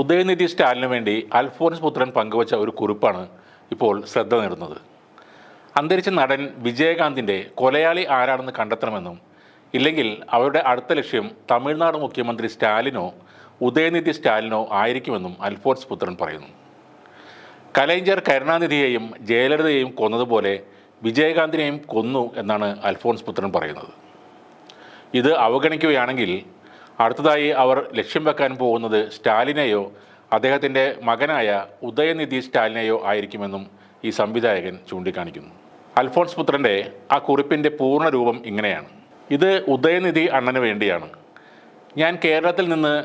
ഉദയനിധി സ്റ്റാലിന് വേണ്ടി അൽഫോൻസ് പുത്രൻ പങ്കുവച്ച ഒരു കുറിപ്പാണ് ഇപ്പോൾ ശ്രദ്ധ നേടുന്നത്. അന്തരിച്ച നടൻ വിജയകാന്തിന്റെ കൊലയാളി ആരാണെന്ന് കണ്ടെത്തണമെന്നും ഇല്ലെങ്കിൽ അവരുടെ അടുത്ത ലക്ഷ്യം തമിഴ്നാട് മുഖ്യമന്ത്രി സ്റ്റാലിനോ ഉദയനിധി സ്റ്റാലിനോ ആയിരിക്കുമെന്നും അൽഫോൻസ് പുത്രൻ പറയുന്നു. കലൈഞ്ചർ കരുണാനിധിയെയും ജയലളിതയെയും കൊന്നതുപോലെ വിജയകാന്തിനെയും കൊന്നു എന്നാണ് അൽഫോൻസ് പുത്രൻ പറയുന്നത്. ഇത് അവഗണിക്കുകയാണെങ്കിൽ അടുത്തതായി അവർ ലക്ഷ്യം വെക്കാൻ പോകുന്നത് സ്റ്റാലിനെയോ അദ്ദേഹത്തിന്റെ മകനായ ഉദയനിധി സ്റ്റാലിനെയോ ആയിരിക്കുമെന്നും ഈ സംവിധായകൻ ചൂണ്ടിക്കാണിക്കുന്നു. അൽഫോൺസ് പുത്രന്റെ ആ കുറിപ്പിന്റെ പൂർണ രൂപം ഇങ്ങനെയാണ്. ഇത് ഉദയനിധി അണ്ണന് വേണ്ടിയാണ്. ഞാൻ കേരളത്തിൽ നിന്ന്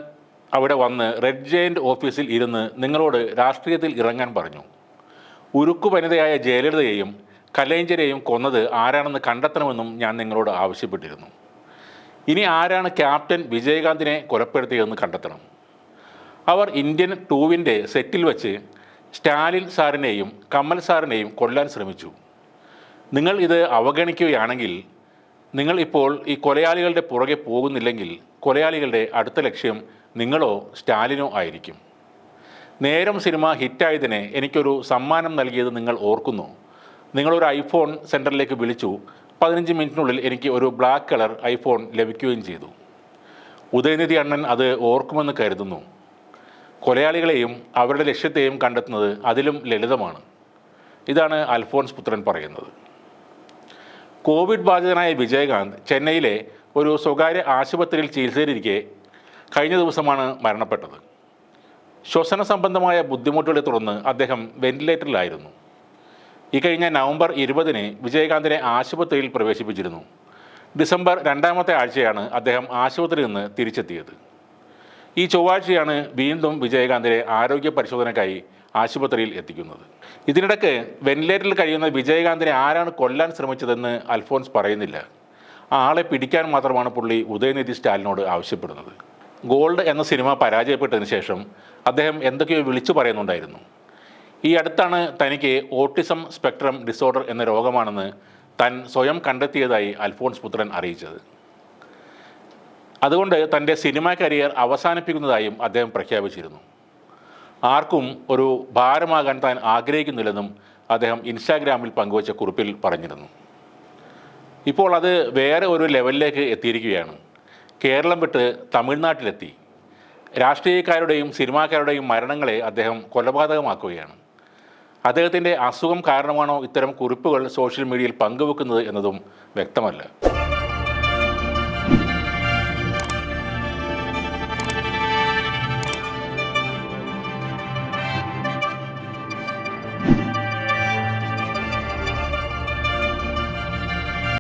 അവിടെ വന്ന് റെഡ് ജയന്റ് ഓഫീസിൽ ഇരുന്ന് നിങ്ങളോട് രാഷ്ട്രീയത്തിൽ ഇറങ്ങാൻ പറഞ്ഞു. ഉരുക്കു വനിതയായ ജയലളിതയെയും കലൈഞ്ചരെയും കൊന്നത് ആരാണെന്ന് കണ്ടെത്തണമെന്നും ഞാൻ നിങ്ങളോട് ആവശ്യപ്പെട്ടിരുന്നു. ഇനി ആരാണ് ക്യാപ്റ്റൻ വിജയകാന്തിനെ കൊലപ്പെടുത്തിയതെന്ന് കണ്ടെത്തണം? അവർ ഇന്ത്യൻ ടൂവിന്റെ സെറ്റിൽ വെച്ച് സ്റ്റാലിൻ സാറിനെയും കമൽ സാറിനെയും കൊല്ലാൻ ശ്രമിച്ചു. നിങ്ങൾ ഇത് അവഗണിക്കുകയാണെങ്കിൽ നിങ്ങൾ ഇപ്പോൾ ഈ കൊലയാളികളുടെ പുറകെ പോകുന്നില്ലെങ്കിൽ കൊലയാളികളുടെ അടുത്ത ലക്ഷ്യം നിങ്ങളോ സ്റ്റാലിനോ ആയിരിക്കും. നേരം സിനിമ ഹിറ്റായതിനെ എനിക്കൊരു സമ്മാനം നൽകിയത് നിങ്ങൾ ഓർക്കുന്നു. നിങ്ങളൊരു ഐഫോൺ സെന്ററിലേക്ക് വിളിച്ചു പതിനഞ്ച് മിനിറ്റിനുള്ളിൽ എനിക്ക് ഒരു ബ്ലാക്ക് കളർ ഐഫോൺ ലഭിക്കുകയും ചെയ്തു. ഉദയനിധി അണ്ണൻ അത് ഓർക്കുമെന്ന് കരുതുന്നു. കൊലയാളികളെയും അവരുടെ ലക്ഷ്യത്തെയും കണ്ടെത്തുന്നത് അതിലും ലളിതമാണ്. ഇതാണ് അൽഫോൺസ് പുത്രൻ പറയുന്നത്. കോവിഡ് ബാധിതനായ വിജയകാന്ത് ചെന്നൈയിലെ ഒരു സ്വകാര്യ ആശുപത്രിയിൽ ചികിത്സയിലിരിക്കെ കഴിഞ്ഞ ദിവസമാണ് മരണപ്പെട്ടത്. ശ്വസന സംബന്ധമായ ബുദ്ധിമുട്ടുകളെ തുടർന്ന് അദ്ദേഹം വെന്റിലേറ്ററിലായിരുന്നു ഈ കഴിഞ്ഞ നവംബർ ഇരുപതിന് വിജയകാന്തിനെ ആശുപത്രിയിൽ പ്രവേശിപ്പിച്ചിരുന്നു. ഡിസംബർ രണ്ടാമത്തെ ആഴ്ചയാണ് അദ്ദേഹം ആശുപത്രിയിൽ നിന്ന് തിരിച്ചെത്തിയത്. ഈ ചൊവ്വാഴ്ചയാണ് വീണ്ടും വിജയകാന്തിനെ ആരോഗ്യ പരിശോധനയ്ക്കായി ആശുപത്രിയിൽ എത്തിക്കുന്നത്. ഇതിനിടയ്ക്ക് വെന്റിലേറ്ററിൽ കഴിയുന്ന വിജയകാന്തിനെ ആരാണ് കൊല്ലാൻ ശ്രമിച്ചതെന്ന് അൽഫോൻസ് പറയുന്നില്ല. ആളെ പിടിക്കാൻ മാത്രമാണ് പുള്ളി ഉദയനിധി സ്റ്റാലിനോട് ആവശ്യപ്പെടുന്നത്. ഗോൾഡ് എന്ന സിനിമ പരാജയപ്പെട്ടതിന് ശേഷം അദ്ദേഹം എന്തൊക്കെയോ വിളിച്ചു പറയുന്നുണ്ടായിരുന്നു. ഈ അടുത്താണ് തനിക്ക് ഓട്ടിസം സ്പെക്ട്രം ഡിസോർഡർ എന്ന രോഗമാണെന്ന് താൻ സ്വയം കണ്ടെത്തിയതായി അൽഫോൺസ് പുത്രൻ അറിയിച്ചത്. അതുകൊണ്ട് തന്റെ സിനിമാ കരിയർ അവസാനിപ്പിക്കുന്നതായും അദ്ദേഹം പ്രഖ്യാപിച്ചിരുന്നു. ആർക്കും ഒരു ഭാരമാകാൻ താൻ ആഗ്രഹിക്കുന്നില്ലെന്നും അദ്ദേഹം ഇൻസ്റ്റാഗ്രാമിൽ പങ്കുവച്ച കുറിപ്പിൽ പറഞ്ഞിരുന്നു. ഇപ്പോൾ അത് വേറെ ഒരു ലെവലിലേക്ക് എത്തിയിരിക്കുകയാണ്. കേരളം വിട്ട് തമിഴ്നാട്ടിലെത്തി. രാഷ്ട്രീയക്കാരുടെയും സിനിമാക്കാരുടെയും മരണങ്ങളെ അദ്ദേഹം കൊലപാതകമാക്കുകയാണ്. അദ്ദേഹത്തിന്റെ അസുഖം കാരണമാണോ ഇത്തരം കുറിപ്പുകൾ സോഷ്യൽ മീഡിയയിൽ പങ്കുവെക്കുന്നത് എന്നതും വ്യക്തമല്ല.